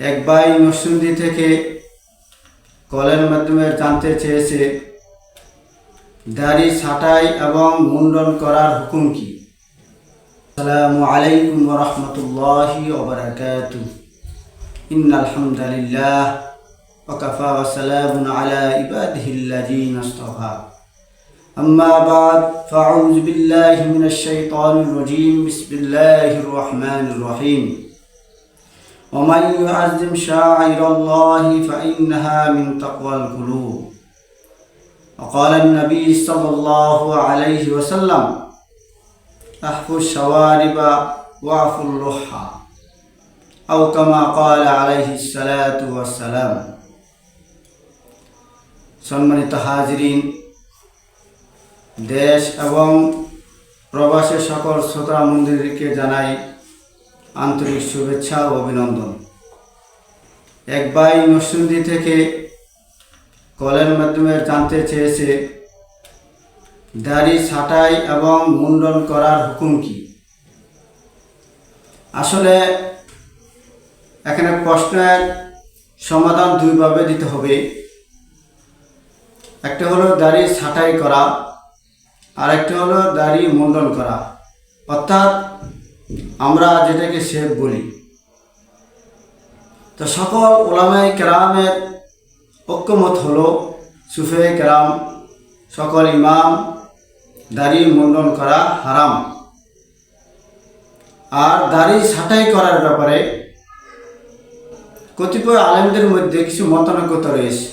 এক ভাই নসুন্দি থেকে কলের মাধ্যমে জানতে চেয়েছে, দাড়ি ছাটাই এবং মুন্ডন করার হুকুম কি? আসসালামু আলাইকুম রহমতুল্লাহি ওবরাকাত ইন্নাল হামদুলিল্লাহ ওকাফা ওয়াসালামুন আলা ইবাদিহিল্লাযিন ইসতাফা بعد فأعوذ بالله من الشيطان الرجيم بسم الله الرحمن الرحيم ومن يعظم شاعر الله فإنها من تقوى القلوب وقال النبي صلى الله عليه وسلم أحفوا الشوارب واعفوا اللحى أو كما قال عليه الصلاة والسلام সম্মানিত হাজরিন দেশ এবং প্রবাসের সকল শ্রোতা মন্দিরকে জানাই আন্তরিক শুভেচ্ছা ও অভিনন্দন। এক ভাই নরসিংদী থেকে কলের মাধ্যমে জানতে চেয়েছে, দাড়ি ছাঁটাই এবং মুন্ডন করার হুকুম কি? আসলে এখানে প্রশ্নের সমাধান দুইভাবে দিতে হবে। একটা হলো দাড়ি ছাঁটাই করা আর একটা হলো দাড়ি মুন্ডন করা। অর্থাৎ আমরা যেটাকে শেভ বলি। তো সকল ওলামাই কেরামের ঐক্যমত হলো সুফে কেরাম, সকল ইমাম দাড়ি মুন্ডন করা হারাম। আর দাড়ি ছাঁটাই করার ব্যাপারে কতিপয় আলেমদের মধ্যে কিছু মতানৈক্যতা রয়েছে।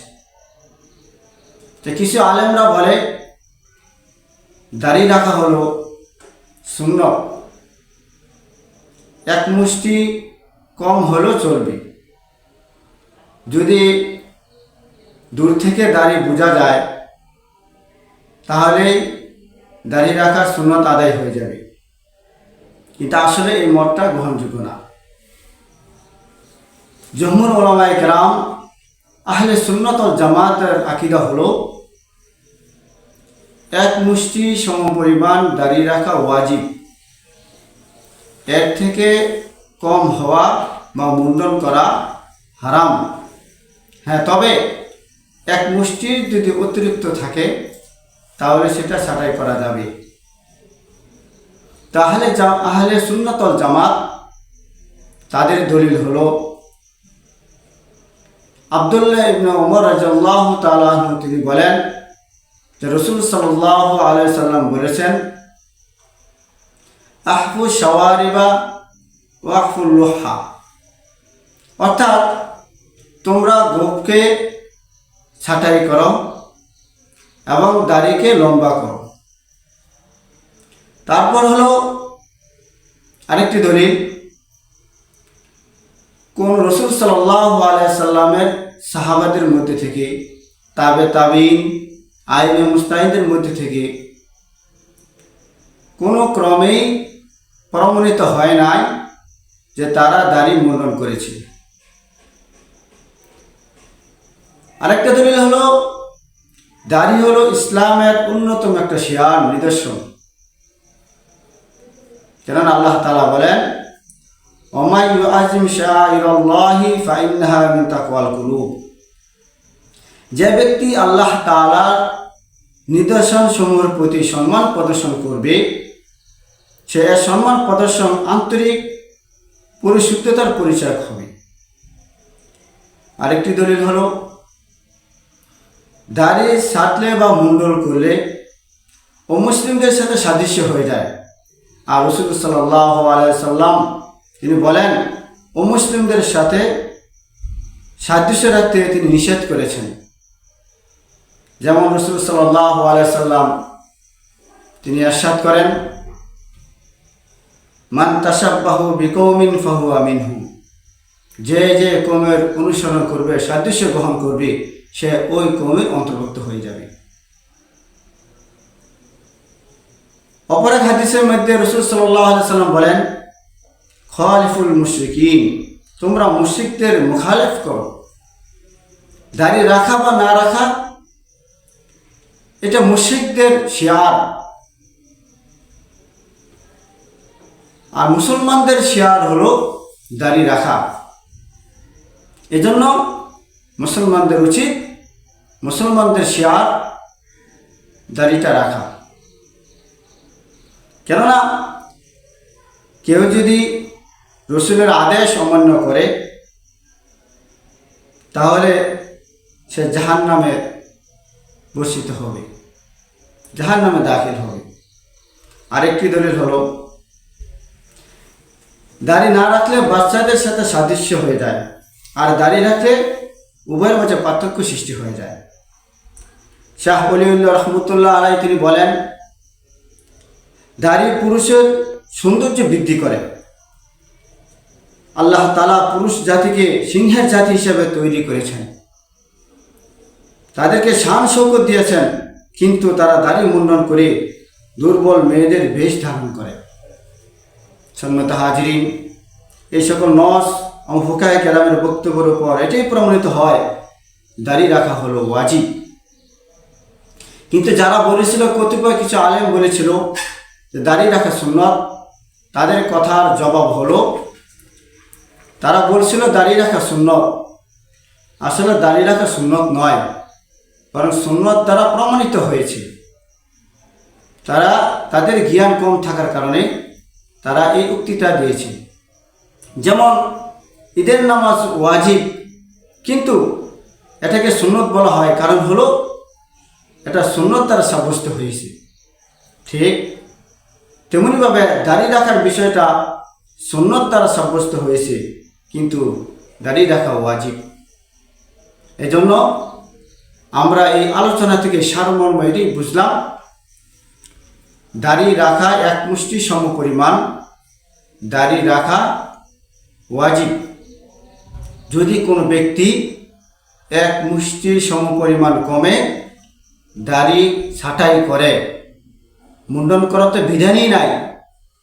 তো কিছু আলেমরা বলে, দাড়ি রাখা হলো শূন্য এক মুষ্টি কম হলেও চলবে। যদি দূর থেকে দাড়ি বোঝা যায় তাহলে দাড়ি রাখার সুন্নত আদায় হয়ে যাবে। কিন্তু আসলে এই মতটা গ্রহণযোগ্য না। জম্মুর ওলামায় কেরাম আহলে সুন্নত জামাতের আকিদা হলো, এক মুষ্টি সমপরিমাণ দাঁড়িয়ে রাখা ওয়াজিব। এর থেকে কম হওয়া বা মুন্ডন করা হারাম। হ্যাঁ তবে এক মুষ্টির যদি অতিরিক্ত থাকে, তাহলে সেটা ছাঁটাই করা যাবে। তাহলে আহলে সুন্নতল জামাত, তাদের দলিল হলো, আবদুল্লাহ ইবনে ওমর রাজিয়াল্লাহু তাআলা আনহু তিনি বলেন যে রসুল সাল্লাল্লাহু আলাইহি সাল্লাম বলেছেন আহফু শাওয়ারিবা ওয়াকফুল লোহা অর্থাৎ তোমরা গোপকে ছাঁটাই করো এবং দাড়িকে লম্বা করো। তারপর হলো আরেকটি দলিল। কোন রসুল সাল্লাহ আলাইসাল্লামের সাহাবাদের মধ্যে থেকে, তাবে তাবিন আইনে মুস্তাহিদের মধ্যে থেকে কোনো ক্রমেই প্রমাণিত হয় নাই যে তারা দাড়ি মুন্ডন করেছে আরেকটা দলিল হলো, দাড়ি হলো ইসলামের অন্যতম একটা শিয়ার নিদর্শন। কেননা আল্লাহ তালা বলেন আজিম যে ব্যক্তি আল্লাহ তালার নিদর্শন সমূহের প্রতি সম্মান প্রদর্শন করবে সে সম্মান প্রদর্শন আন্তরিক পরিশুদ্ধতার পরিচয় হবে। আরেকটি দলিল হলো, দাড়ি সাটলে বা মুন্ডল করলে অমুসলিমদের সাথে সাদৃশ্য হয়ে যায়। আর রসুল সাল্লাহ আলাইসাল্লাম তিনি বলেন অমুসলিমদের সাথে সাদৃশ্য রাখতে তিনি নিষেধ করেছেন। যেমন রসুল সাল্লাহ আলাইসাল্লাম তিনি আশ্বাদ করেন মান বিকৌমিন ফাহু আমিনহু। যে যে কৌমের অনুসরণ করবে, সাদৃশ্য গ্রহণ করবে, সে ওই কৌমের অন্তর্ভুক্ত হয়ে যাবে। অপর এক হাদিসের মধ্যে রসুল সাল্লাহ সাল্লাম বলেন, খালিফুল মুশরিকিন, তোমরা মুশরিকদের মুখালেফ করো। দাঁড়িয়ে রাখা বা না রাখা, এটা মুশরিকদের শিয়ার। আর মুসলমানদের শেয়ার হলো দাড়ি রাখা। এজন্য মুসলমানদের উচিত মুসলমানদের শেয়ার দাড়িটা রাখা। কেননা কেউ যদি রসুলের আদেশ অমান্য করে, তাহলে সে জাহান নামে বর্ষিত হবে জাহান নামে দাখিল হবে। আরেকটি দলিল হলো দাড়ি না রাখলে বাচ্চাদের সাথে সাদৃশ্য হয়ে যায়। আর দাড়ি রাখলে উভয়ের মাঝে পার্থক্য সৃষ্টি হয়ে যায়। শাহ অলিউল্লাহ রহমতুল্লাহ আলাই তিনি বলেন, দাড়ি পুরুষের সৌন্দর্য বৃদ্ধি করে। আল্লাহ তালা পুরুষ জাতিকে সিংহের জাতি হিসেবে তৈরি করেছেন। তাদেরকে শান শৌকত দিয়েছেন, কিন্তু তারা দাড়ি মুন্ডন করে দুর্বল মেয়েদের বেশ ধারণ করে। সন্মত হাজরিন। এই সকল নস এবং ফুকায় কেরামের বক্তব্যের উপর এটাই প্রমাণিত হয়। দাঁড়িয়ে রাখা হলো ওয়াজিব। কিন্তু যারা বলেছিল, কতিপয় কিছু আলেম বলেছিল যে দাঁড়িয়ে রাখা সুন্নত, তাদের কথার জবাব হলো, তারা বলছিল দাঁড়িয়ে রাখা সুন্নত। আসলে দাঁড়িয়ে রাখা সুন্নত নয়, বরং সুন্নত দ্বারা প্রমাণিত হয়েছে। তারা তাদের জ্ঞান কম থাকার কারণে তারা এই উক্তিটা দিয়েছে। যেমন, ঈদের নামাজ ওয়াজিব, কিন্তু এটাকে সুন্নত বলা হয়, কারণ হলো এটা সুন্নত দ্বারা সাব্যস্ত হয়েছে। ঠিক তেমনিভাবে দাড়ি রাখার বিষয়টা সুন্নত দ্বারা সাব্যস্ত হয়েছে, কিন্তু দাড়ি রাখা ওয়াজিব। এজন্য আমরা এই আলোচনা থেকে সারমর্ম এটি বুঝলাম। দাড়ি রাখা এক মুষ্টি সম পরিমাণ দাড়ি রাখা ওয়াজিব। যদি কোনো ব্যক্তি এক মুষ্টি সম পরিমাণ কমে, দাড়ি ছাঁটাই করে, মুন্ডন করা তো বিধানই নাই,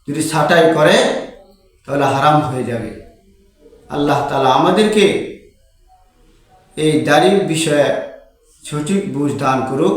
যদি ছাঁটাই করে, তাহলে হারাম হয়ে যাবে। আল্লাহ তালা আমাদেরকে এই দাড়ির বিষয়ে সঠিক বুঝ দান করুক।